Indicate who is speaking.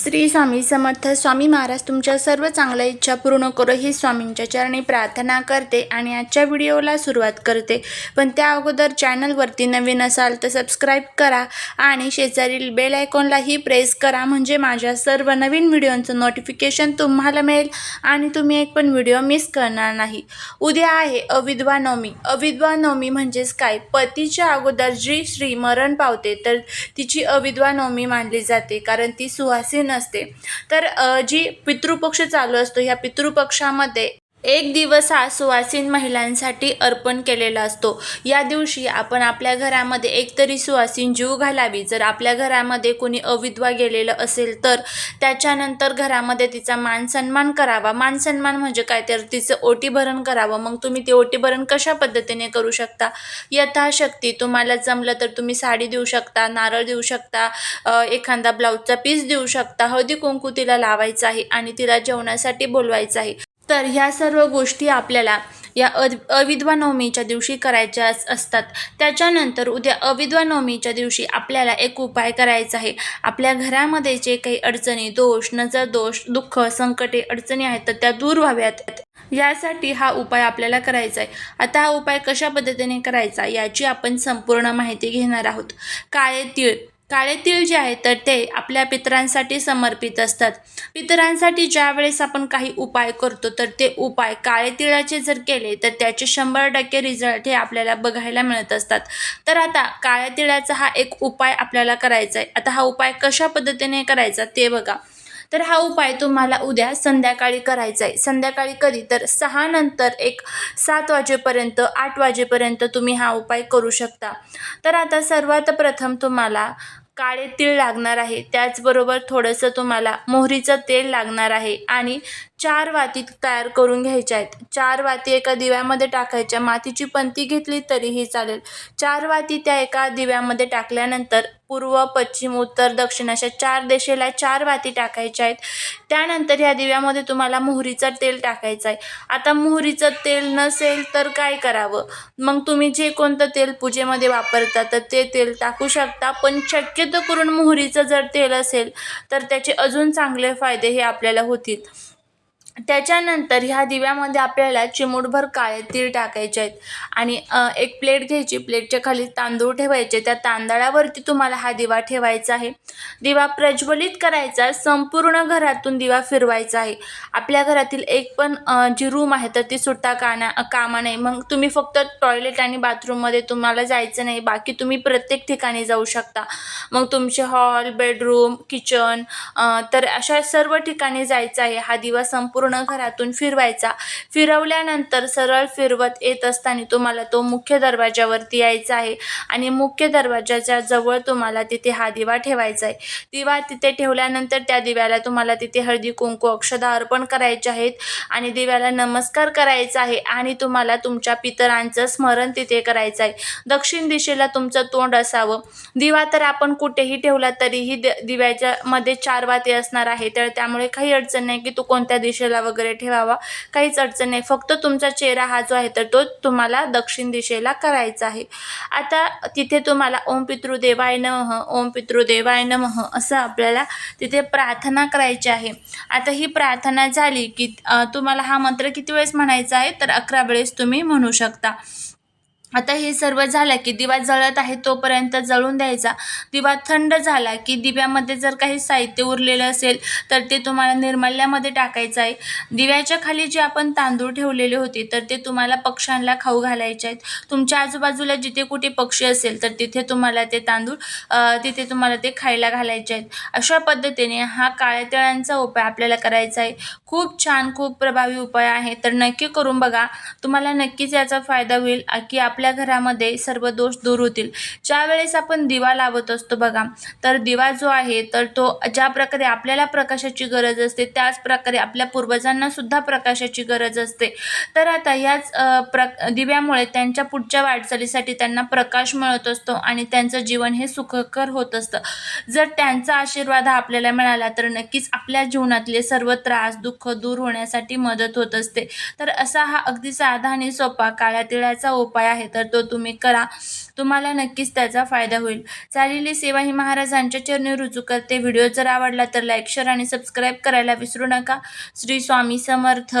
Speaker 1: श्री स्वामी समर्थ. स्वामी महाराज तुमच्या सर्व चांगल्या इच्छा पूर्ण करो ही स्वामींच्या चरणी प्रार्थना करते आणि आजच्या व्हिडिओला सुरुवात करते. पण त्या अगोदर चॅनलवरती नवीन असाल तर सबस्क्राईब करा आणि शेजारील बेल आयकॉनलाही प्रेस करा म्हणजे माझ्या सर्व नवीन व्हिडिओंचं नोटिफिकेशन तुम्हाला मिळेल आणि तुम्ही एक पण व्हिडिओ मिस करणार नाही. उद्या आहे अविधवा नवमी. अविधवा नवमी म्हणजेच काय पतीच्या अगोदर जी श्रीमरण मरण पावते तर तिची अविधवा नवमी मानली जाते कारण ती सुहासिन नसते. तर जी पितृपक्ष चालू असतो ह्या पितृपक्षामध्ये एक दिवस हा सुवासीन महिलांसाठी अर्पण केलेला असतो. या दिवशी आपण आपल्या घरामध्ये एकतरी सुवासीन जीव घालावी. जर आपल्या घरामध्ये कोणी अविधवा गेलेलं असेल तर त्याच्यानंतर घरामध्ये तिचा मान सन्मान करावा. मान सन्मान म्हणजे काय? तर तिचं ओटीभरण करावं. मग तुम्ही ते ओटीभरण कशा पद्धतीने करू शकता? यथाशक्ती तुम्हाला जमलं तर तुम्ही साडी देऊ शकता नारळ देऊ शकता एखादा ब्लाऊजचा पीस देऊ शकता. हळदी कुंकू तिला लावायचं आहे आणि तिला जेवणासाठी बोलवायचं आहे. तर ह्या सर्व गोष्टी आपल्याला या अ अविधवा नवमीच्या दिवशी करायच्या असतात. त्याच्यानंतर उद्या अविधवा नवमीच्या दिवशी आपल्याला एक उपाय करायचा आहे. आपल्या घरामध्ये जे काही अडचणी दोष नजर दोष दुःख संकटे अडचणी आहेत तर त्या दूर व्हाव्यात. यासाठी हा उपाय आपल्याला करायचा आहे. आता हा उपाय कशा पद्धतीने करायचा याची आपण संपूर्ण माहिती घेणार आहोत. काळे तीळ. काळे तीळ जे आहे तर ते आपल्या पितरांसाठी समर्पित असतात. पितरांसाठी ज्या वेळेस आपण काही उपाय करतो तर ते उपाय काळे तिळाचे जर केले तर त्याचे शंभर टक्के रिझल्ट हे आपल्याला बघायला मिळत असतात. तर आता काळ्या तिळाचा हा एक उपाय आपल्याला करायचा आहे. आता हा उपाय कशा पद्धतीने करायचा ते बघा. तर हा उपाय तुम्हाला उद्या संध्याकाळी करायचा आहे. संध्याकाळी कधी? तर सहा नंतर एक सात वाजेपर्यंत आठ वाजेपर्यंत तुम्ही हा उपाय करू शकता. तर आता सर्वात प्रथम तुम्हाला काळे तीळ लागणार आहे. त्याचबरोबर थोडंसं तुम्हाला मोहरीचं तेल लागणार आहे आणि चार वाती तयार करून घ्यायच्या आहेत. चार वाती एका दिव्यामध्ये टाकायच्या. मातीची पंती घेतली तरीही चालेल. चार वाती त्या एका दिव्यामध्ये टाकल्यानंतर पूर्व पश्चिम उत्तर दक्षिण अशा चार दिशेला चार वाती टाकायच्या आहेत. त्यानंतर ह्या दिव्यामध्ये तुम्हाला मोहरीचं तेल टाकायचं आहे. आता मोहरीचं तेल नसेल तर काय करावं? मग तुम्ही जे कोणतं तेल पूजेमध्ये वापरता तर ते तेल टाकू शकता. पण शक्यतो करून मोहरीचं जर तेल असेल तर त्याचे अजून चांगले फायदे हे आपल्याला होतील. त्याच्यानंतर ह्या दिव्यामध्ये आपल्याला चिमूटभर काळे तीळ टाकायचे आहेत. आणि एक प्लेट घ्यायची. प्लेटच्या खाली तांदूळ ठेवायचे. त्या तांदळावरती तुम्हाला हा दिवा ठेवायचा आहे. दिवा प्रज्वलित करायचा. संपूर्ण घरातून दिवा फिरवायचा आहे. आपल्या घरातील एक पण जी रूम आहे तर ती सुट्टा काना कामा नाही मग तुम्ही फक्त टॉयलेट आणि बाथरूममध्ये तुम्हाला जायचं नाही. बाकी तुम्ही प्रत्येक ठिकाणी जाऊ शकता. मग तुमचे हॉल बेडरूम किचन तर अशा सर्व ठिकाणी जायचं आहे. हा दिवा संपूर्ण पूर्ण घरातून फिरवायचा. फिरवल्यानंतर सरळ फिरवत येत असताना तुम्हाला तो मुख्य दरवाजावरती यायचा आहे आणि मुख्य दरवाजाच्या जवळ तुम्हाला तिथे हा दिवा ठेवायचा आहे. दिवा तिथे ठेवल्यानंतर त्या दिव्याला तुम्हाला तिथे हळदी कुंकू अक्षदा अर्पण करायचे आहेत आणि दिव्याला नमस्कार करायचा आहे आणि तुम्हाला तुमच्या पितरांचं स्मरण तिथे करायचं आहे. दक्षिण दिशेला तुमचं तोंड असावं. दिवा तर आपण कुठेही ठेवला तरीही दिव्याच्या मध्ये चार वाती असणार आहे तर त्यामुळे काही अडचण नाही की तो कोणत्या दिशेला वगैरे ठेवावा. काहीच अडचण नाही. फक्त तुमचा चेहरा हा जो आहे तर तो तुम्हाला दक्षिण दिशेला करायचा आहे. आता तिथे तुम्हाला ओम पितृदेवाय नमः ओम पितृदेवाय नमः असं आपल्याला तिथे प्रार्थना करायची आहे. आता ही प्रार्थना झाली की तुम्हाला हा मंत्र किती वेळेस म्हणायचा आहे? तर अकरा वेळेस तुम्ही म्हणू शकता. आता हे सर्व झालं की दिवा जळत आहे तोपर्यंत जळून द्यायचा. दिवा थंड झाला की दिव्यामध्ये जर काही साहित्य उरलेलं असेल तर ते तुम्हाला निर्मल्यामध्ये टाकायचं आहे. दिव्याच्या खाली जे आपण तांदूळ ठेवलेले होते तर ते तुम्हाला पक्ष्यांना खाऊ घालायचे आहेत. तुमच्या आजूबाजूला जिथे कुठे पक्षी असेल तर तिथे तुम्हाला ते तांदूळ तिथे तुम्हाला ते खायला घालायचे आहेत. अशा पद्धतीने हा काळ्या तिळांचा उपाय आपल्याला करायचा आहे. खूप छान खूप प्रभावी उपाय आहे. तर नक्की करून बघा. तुम्हाला नक्कीच याचा फायदा होईल. की आप आपल्या घरामध्ये सर्व दोष दूर होतील. ज्या वेळेस आपण दिवा लावत असतो बघा तर दिवा जो आहे तर तो ज्या प्रकारे आपल्याला प्रकाशाची गरज असते त्याच प्रकारे आपल्या पूर्वजांना सुद्धा प्रकाशाची गरज असते. तर आता ह्याच प्र दिव्यामुळे त्यांच्या पुढच्या वाटचालीसाठी त्यांना प्रकाश मिळत असतो आणि त्यांचं जीवन हे सुखकर होत असतं. जर त्यांचा आशीर्वाद हा आपल्याला मिळाला तर नक्कीच आपल्या जीवनातले सर्व त्रास दुःख दूर होण्यासाठी मदत होत असते. तर असा हा अगदी साधा आणि सोपा काळ्या तिळाचा उपाय आहे. तर तो तुम्ही करा. तुम्हाला नक्कीच त्याचा फायदा होईल. चाललेली सेवा ही महाराजांच्या चरणी रुजू करते. व्हिडिओ जर आवडला तर लाईक शेअर आणि सबस्क्राईब करायला विसरू नका. श्री स्वामी समर्थ.